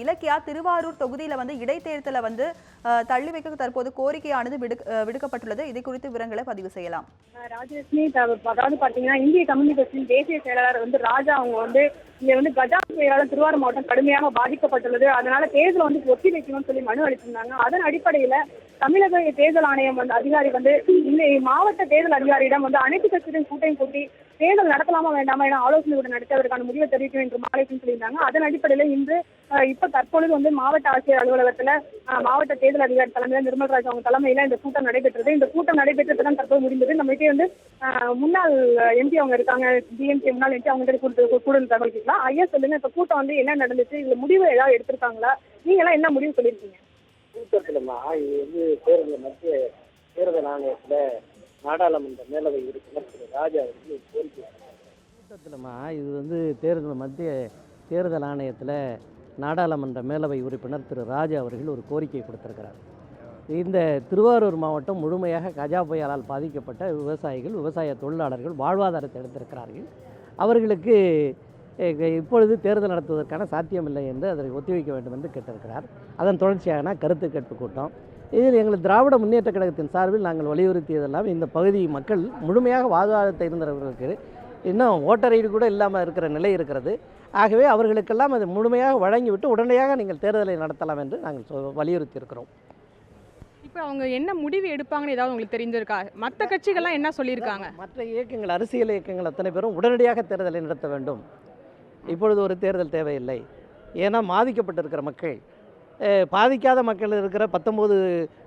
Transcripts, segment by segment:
இலக்கியா திருவாரூர் தொகுதியில வந்து இடைத்தேர்தலை வந்து தள்ளி வைக்க தற்போது கோரிக்கையானது விடுக்கப்பட்டுள்ளது. இது குறித்து விவரங்களை பதிவு செய்யலாம். ராஜலட்சுமி அதாவது பாத்தீங்கன்னா இந்திய கம்யூனிஸ்ட் கட்சியின் தேசிய செயலாளர் வந்து ராஜா அவங்க வந்து இங்க வந்து கஜா புயலால திருவாரூர் மாவட்டம் கடுமையாக பாதிக்கப்பட்டுள்ளது. அதனால தேர்தலை வந்து ஒத்தி வைக்கணும்னு சொல்லி மனு அளித்திருந்தாங்க. அதன் அடிப்படையில தமிழக தேர்தல் ஆணையம் வந்து அதிகாரி வந்து இந்த மாவட்ட தேர்தல் அதிகாரியிடம் வந்து அனைத்து கட்சிகளின் கூட்டையும் கூட்டி தேர்தல் நடத்தலாமா வேண்டாமா என ஆலோசனை கூட நடத்துவதற்கான முடிவை தெரிவிக்கும் என்று மாலைக்கும் சொல்லியிருந்தாங்க. அதன் அடிப்படையில இன்று இப்ப தற்பொழுது வந்து மாவட்ட ஆட்சியர் அலுவலகத்துல மாவட்ட தேர்தல் அதிகாரி தலைமையில நிர்மல்ராஜ் அவங்க தலைமையில இந்த கூட்டம் நடைபெற்றது. இந்த கூட்டம் நடைபெற்றது தான் தற்போது முடிந்தது. நம்மகிட்டே வந்து முன்னாள் எம்பி அவங்க இருக்காங்க. டிஎம்கே முன்னாள் எம்பி அவங்க கூட கூடுதல் தகவல் கேட்கலாம் ஐயா சொல்லுங்க. இப்ப கூட்டம் வந்து என்ன நடந்துச்சு? இதுல முடிவு ஏதாவது எடுத்திருக்காங்களா? நீங்க எல்லாம் என்ன முடிவு சொல்லியிருக்கீங்க? கூட்டத்தில்மா? இது வந்து தேர்தல் மத்திய தேர்தல் ஆணையத்தில் நாடாளுமன்ற மேலவை உறுப்பினர் திரு ராஜா அவர்கள் ஒரு கோரிக்கை கூட்டத்தில்மா? இது வந்து தேர்தல் மத்திய தேர்தல் ஆணையத்தில் நாடாளுமன்ற மேலவை உறுப்பினர் திரு ராஜா அவர்கள் ஒரு கோரிக்கை கொடுத்திருக்கிறார். இந்த திருவாரூர் மாவட்டம் முழுமையாக கஜா புயலால் பாதிக்கப்பட்ட விவசாயிகள் விவசாய தொழிலாளர்கள் வாழ்வாதாரத்தை எடுத்திருக்கிறார்கள் அவர்களுக்கு இப்பொழுது தேர்தல் நடத்துவதற்கான சாத்தியமில்லை என்று அதை ஒத்திவைக்க வேண்டும் என்று கேட்டிருக்கிறார். அதன் தொடர்ச்சியான கருத்து கேட்பு கூட்டம். இதில் எங்கள் திராவிட முன்னேற்ற கழகத்தின் சார்பில் நாங்கள் வலியுறுத்தியதெல்லாம் இந்த பகுதி மக்கள் முழுமையாக வாழ்வாதாரத்தை இருந்தவர்களுக்கு இன்னும் ஓட்டர் ஐடி கூட இல்லாமல் இருக்கிற நிலை இருக்கிறது. ஆகவே அவர்களுக்கெல்லாம் அதை முழுமையாக வழங்கிவிட்டு உடனடியாக நீங்கள் தேர்தலை நடத்தலாம் என்று நாங்கள் சொ- வலியுறுத்தியிருக்கிறோம். இப்போ அவங்க என்ன முடிவு எடுப்பாங்கன்னு ஏதாவது உங்களுக்கு தெரிஞ்சிருக்கா? மற்ற கட்சிகள்லாம் என்ன சொல்லியிருக்காங்க? மற்ற இயக்கங்கள் அரசியல் இயக்கங்கள் அத்தனை பேரும் உடனடியாக தேர்தலை நடத்த வேண்டும். இப்பொழுது ஒரு தேர்தல் தேவையில்லை. ஏன்னா பாதிக்கப்பட்டிருக்கிற மக்கள் பாதிக்காத மக்கள் இருக்கிற பத்தொம்போது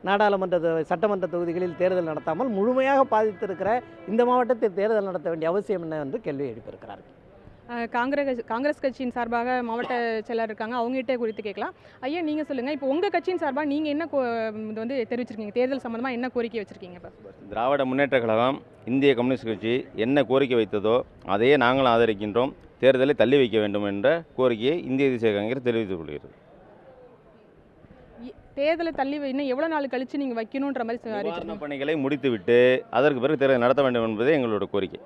நாடாளுமன்ற சட்டமன்ற தொகுதிகளில் தேர்தல் நடத்தாமல் முழுமையாக பாதித்திருக்கிற இந்த மாவட்டத்தில் தேர்தல் நடத்த வேண்டிய அவசியம் என்ன என்று கேள்வி எழுப்பியிருக்கிறார்கள். காங்கிரஸ் காங்கிரஸ் கட்சியின் சார்பாக மாவட்ட செயலர் இருக்காங்க. அவங்ககிட்ட குறித்து கேட்கலாம். ஐயா நீங்கள் சொல்லுங்கள் இப்போ உங்கள் கட்சியின் சார்பாக நீங்கள் என்ன இது வந்து தெரிவிச்சிருக்கீங்க? தேர்தல் சம்மந்தமாக என்ன கோரிக்கை வச்சிருக்கீங்க இப்போ? திராவிட முன்னேற்ற கழகம் இந்திய கம்யூனிஸ்ட் கட்சி என்ன கோரிக்கை வைத்ததோ அதையே நாங்களும் ஆதரிக்கின்றோம். தேர்தலை தள்ளி வைக்க வேண்டும் என்ற கோரிக்கையை இந்திய தேசிய காங்கிரஸ் தெரிவித்துக் கொள்கிறது. தேர்தலை தள்ளி இன்னும் எவ்வளோ நாள் கழிச்சு நீங்கள் வைக்கணுன்ற மாதிரி பணிகளை முடித்துவிட்டு அதற்கு பிறகு தேர்தல் நடத்த வேண்டும் என்பதே எங்களோட கோரிக்கை.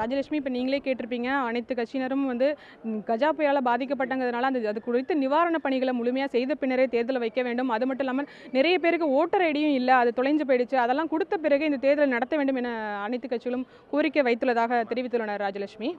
ராஜலட்சுமி இப்போ நீங்களே கேட்டிருப்பீங்க. அனைத்து கட்சியினரும் வந்து கஜா புயலால் பாதிக்கப்பட்டங்கிறதுனால அந்த அது குறித்து நிவாரண பணிகளை முழுமையாக செய்த பின்னரே தேர்தலை வைக்க வேண்டும். அது மட்டும் இல்லாமல் நிறைய பேருக்கு ஓட்டர் ஐடியும் இல்லை அது தொலைஞ்சு போயிடுச்சு. அதெல்லாம் கொடுத்த பிறகு இந்த தேர்தலை நடத்த வேண்டும் என அனைத்து கட்சிகளும் கோரிக்கை வைத்துள்ளதாக தெரிவித்துள்ளனர் ராஜலட்சுமி.